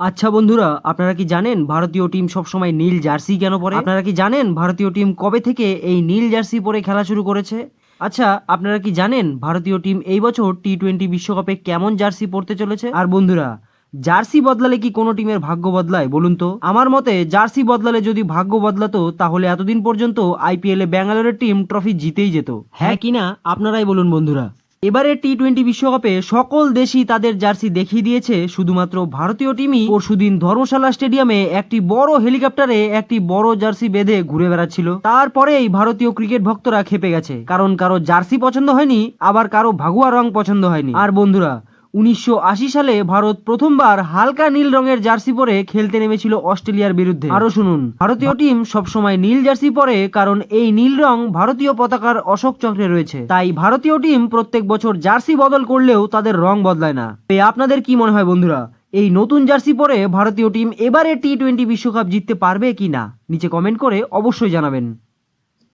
আচ্ছা বন্ধুরা, আপনারা কি জানেন ভারতীয় টিম সবসময় নীল জার্সি কেন পরে? আপনারা কি জানেন ভারতীয় টিম কবে থেকে এই নীল জার্সি পরে খেলা শুরু করেছে? আচ্ছা আপনারা কি জানেন ভারতীয় টিম এই বছর টি টোয়েন্টি বিশ্বকাপে কেমন জার্সি পরতে চলেছে? আর বন্ধুরা, জার্সি বদলালে কি কোনো টিমের ভাগ্য বদলায় বলুন তো? আমার মতে, জার্সি বদলালে যদি ভাগ্য বদলাতো, তাহলে এতদিন পর্যন্ত আইপিএল ব্যাঙ্গালোরের টিম ট্রফি জিতেই যেত। হ্যাঁ কিনা? আপনারাই বলুন বন্ধুরা। এবারে টি টোয়েন্টি বিশ্বকাপে সকল দেশই তাদের জার্সি দেখিয়ে দিয়েছে। শুধুমাত্র ভারতীয় টিমই পরশুদিন ধর্মশালা স্টেডিয়ামে একটি বড় হেলিকপ্টারে একটি বড় জার্সি বেঁধে ঘুরে বেড়াচ্ছিল। তারপরেই ভারতীয় ক্রিকেট ভক্তরা খেপে গেছে। কারণ কারও জার্সি পছন্দ হয়নি, আবার কারও ভাগুয়া রং পছন্দ হয়নি। আর বন্ধুরা উনিশশো আশি সালে ভারত প্রথমবার হালকা নীল রঙের জার্সি পরে খেলতে নেমেছিল অস্ট্রেলিয়ার বিরুদ্ধে। আরও শুনুন। ভারতীয় টিম সবসময় নীল জার্সি পরে, কারণ এই নীল রং ভারতীয় পতাকার অশোক চক্রে রয়েছে। তাই ভারতীয় টিম প্রত্যেক বছর জার্সি বদল করলেও তাদের রং বদলায় না। আপনাদের কি মনে হয় বন্ধুরা? এই নতুন জার্সি পরে ভারতীয় টিম এবারে টি টোয়েন্টি বিশ্বকাপ জিততে পারবে কি না নিচে কমেন্ট করে অবশ্যই জানাবেন।